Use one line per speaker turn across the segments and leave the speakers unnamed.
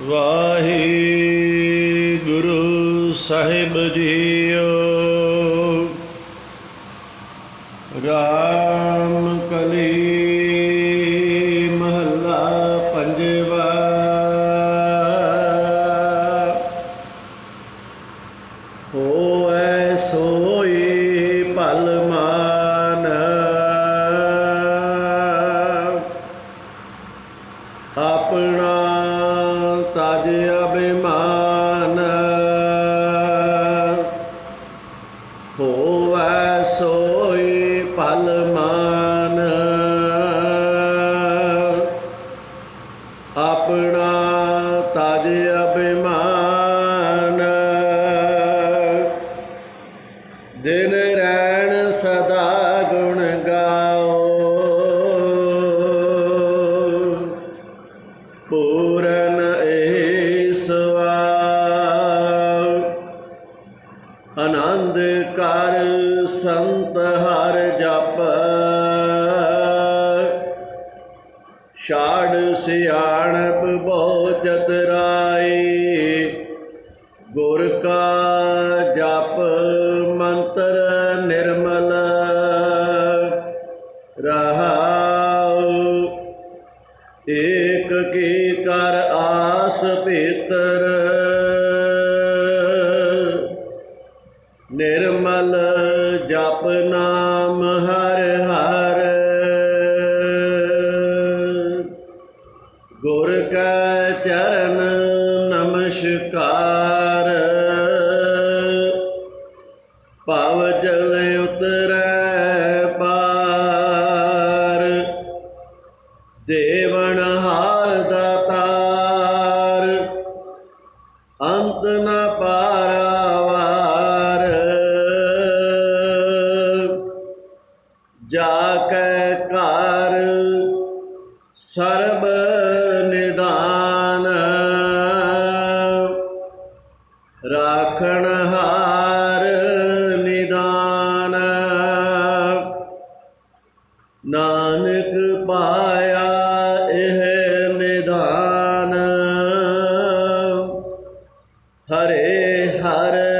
ਵਾਹਿਗੁਰੂ ਸਾਹਿਬ JIO. Ram ਕਲੀ ਮਹੱਲਾ ਪੰਜਵਾ। ਹੋਐ ਸੋਈ ਤਜ ਅਭਿਮਾਨ ਹੋਵੈ ਸੋਈ ਭਲ ਮਾਨ। ਆਪਣਾ ਤਜ ਅਭਿਮਾਨ ਦਿਨ ਰਹਿਣ ਸਦਾ ਈਸਵਾ ਆਨੰਦ ਕਰ ਸੰਤ ਹਰ ਜਪ। ਛਾੜ ਸਿਆਣਪ ਬਹੁ ਚਤਰਾਈ ਗੁਰ ਕਾ ਜਪ ਮੰਤਰ ਨਿਰਮਲ। ਰਹਾਉ। ਏਕ ਕੀ ਕਰ ਆਸ ਭੀਤਰ। ਨਿਰਮਲ ਜਪ ਨਾਮ ਹਰ ਹਰ। ਗੁਰ ਕੈ ਚਰਨ ਨਮਸਕਾਰ। ਭਵ ਜਲ ਉਤਰੈ ਪਾਰ। ਦੇਵਨ ਹਾਰ ਦਾਤਾਰ ਸਰਬ ਨਿਦਾਨ। ਰਾਖਣ ਹਾਰ ਨਿਦਾਨ। ਨਾਨਕ ਪਾਇਆ ਇਹ ਨਿਧਾਨ ਹਰੇ ਹਰ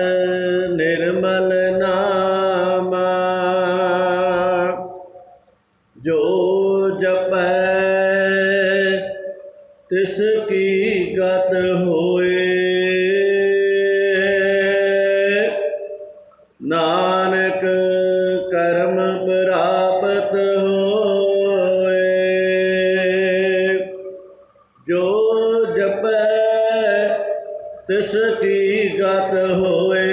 ਤਿਸ ਕੀ ਗਤ ਹੋਏ? ਨਾਨਕ ਕਰਮ ਪ੍ਰਾਪਤ ਹੋਏ। ਜੋ ਜਪੈ, ਤਿਸ ਕੀ ਗਤ ਹੋਏ?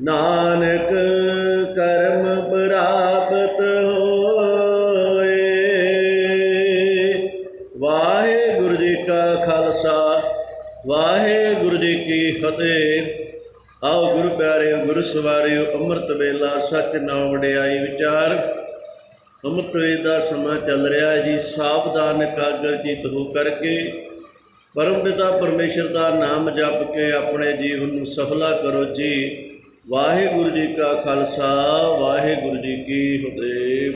ਨਾਨਕ ਖਾਲਸਾ, ਵਾਹਿਗੁਰੂ ਜੀ ਕੀ ਫਤਿਹ। ਆਓ ਗੁਰੂ ਪਿਆਰਿਓ, ਗੁਰੂ ਸਵਾਰਿਓ, ਅੰਮ੍ਰਿਤ ਵੇਲਾ ਸੱਚ ਨਾਮ ਵਡਿਆਈ ਵਿਚਾਰ। ਅੰਮ੍ਰਿਤ ਵੇਲੇ ਦਾ ਸਮਾਂ ਚੱਲ ਰਿਹਾ ਹੈ ਜੀ, ਸਾਵਧਾਨ ਕਾਗਰ ਜੀਤ ਹੋ ਕਰਕੇ, ਪਰਮ ਪਿਤਾ ਪਰਮੇਸ਼ਰ ਦਾ ਨਾਮ ਜਪ ਕੇ ਆਪਣੇ ਜੀਵਨ ਨੂੰ ਸਫਲਾ ਕਰੋ ਜੀ। ਵਾਹਿਗੁਰੂ ਜੀ ਕਾ ਖਾਲਸਾ, ਵਾਹਿਗੁਰੂ ਜੀ ਕੀ ਫਤਿਹ।